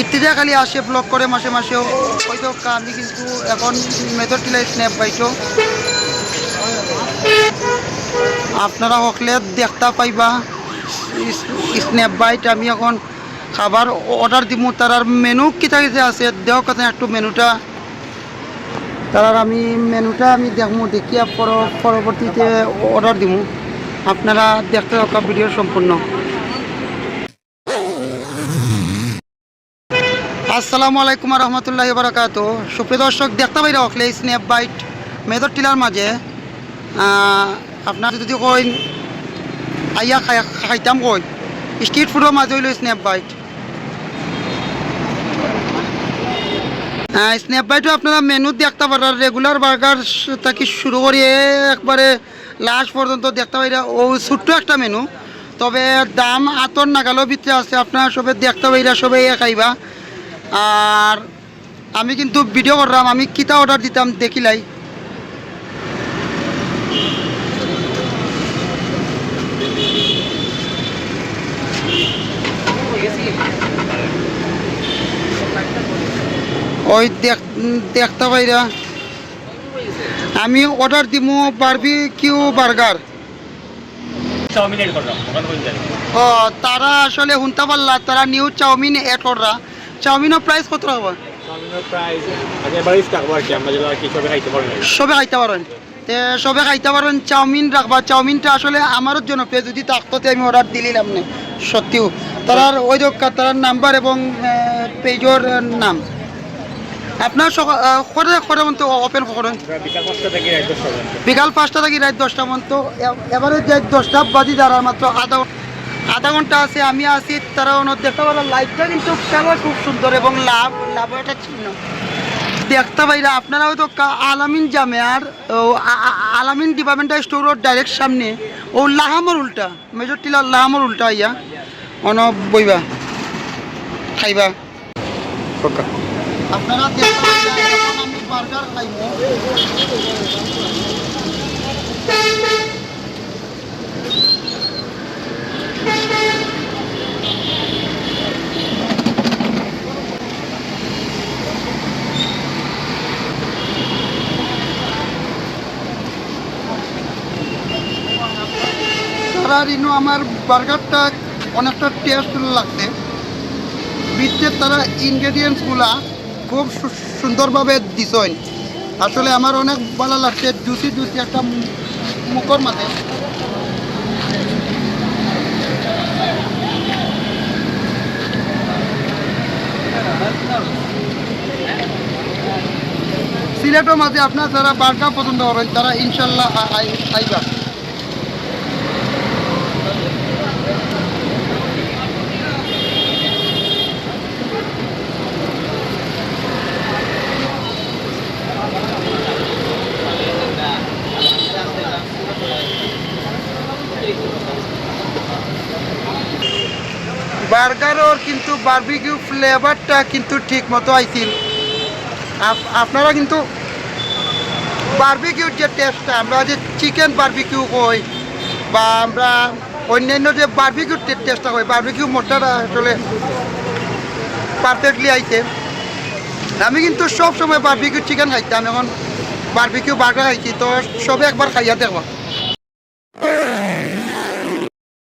ইত্তিদা খালি আসে ব্লগ করে মাসে মাসেও। হয়তো আমি কিন্তু এখন মেথর টিলাই স্ন্যাপ পাইছো আপনারা হকলে দেখতে পাইবা। স্ন্যাপ বাইট আমি এখন খাবার অর্ডার দিব তার মেনু কিতা কিতা আছে, দেও কথা একটু মেনুটা তার আমি মেনুটা আমি দেখব দেখিয়া পর পরবর্তীতে অর্ডার দিব আপনারা দেখতে থাকা ভিডিও সম্পূর্ণ। আসসালামু আলাইকুম রহমতুল্লাহ বারাকাত সুপ্রিয় দর্শক, দেখতে পাই রাখলে স্ন্যাপ বাইট মেদর টিলার মাঝে আপনার যদি কই আইয়া খাই- খাইতাম কই? স্ট্রিট ফুডের মাঝে হইল স্ন্যাপ বাইট। স্ন্যাপ বাইটও আপনারা মেনু দেখতে পারেন রেগুলার বার্গার থেকে শুরু করিয়ে একবারে লাস্ট পর্যন্ত দেখতে পাই ও ছোট্ট একটা মেনু তবে দাম আতর নাগালেও ভিতরে আছে, আপনারা সবে দেখতে পাইরা সবে এ খাইবা আর আমি কিন্তু ভিডিও করলাম আমি কিতা অর্ডার দিতাম দেখিলাই ওই দেখ- দেখতে পাইরা। আমি অর্ডার দিব বারবি কিউ বার্গার ও তারা আসলে শুনতে পারলা তারা নিউ চাউমিন এড করা চাউমিনের প্রাইস কত হবে? চাউমিনের প্রাইস আগে থাকব আর কি আমরা যেটা আর কি সবাই খাইতে পারি সবে খাইতে পারেন তে সবে খাইতে পারেন চাউমিন রাখবা চাউমিনটা আসলে আমারও জনপ্রিয় যদি থাকতো তে আমি অর্ডার দিলিলাম না সত্যিও। তার ওই দোকা তার নাম্বার এবং পেজর নাম। আপনার কটা কটা মতো ওপেন করেন বিকাল পাঁচটা থেকে রাত দশটা এ- এবারে যে দশটা বাজি দ্বারা মাত্র আধা আধা ঘণ্টা আছে আমি আছি তারা দেখতে পারো লাইটটা কিন্তু খেলা খুব সুন্দর এবং লাভ লাভ একটা চিহ্ন। দেখতে পাইরা আপনারা হয়তো আলামিন জামে আর আলামিন ডিপার্টমেন্টাল স্টোরের ডাইরেক্ট সামনে ও লাহামর উল্টা মেজর টিলার লাহামর উল্টা ইয়া। অন বইবা খাইবা। আপনারা দেখতে আমি বার্গার খাইবো তারা রিনু আমার বার্গারটা অনেকটা টেস্ট লাগছে। ভিতরে তারা ইনগ্রেডিয়েন্টসগুলা খুব সুন্দরভাবে দিছেন আসলে আমার অনেক ভালো লাগছে জুসি জুসি একটা মুখর মাঝে। সিলেটের মাঝে আপনার যারা বার্গার পছন্দ করেন, তারা ইনশাল্লাহ আইবা। বার্গারর কিন্তু বার্বিকিউ ফ্লেভারটা কিন্তু ঠিক মতো আইছিল। আপ- আপনারা কিন্তু বার্বিকিউর যে টেস্টটা, আমরা যে চিকেন বার্বিকিউ কই, বা আমরা অন্যান্য যে বারবিকিউর টেস্টটা কই, বার্বিকিউ মোটাটা আসলে পারফেক্টলি আইছে। আমি কিন্তু সব সময় বারবিকিউ চিকেন খাইতাম, এখন বার্বিকিউ বার্গার খাইছি, তো সবে একবার খাইয়া দেখবা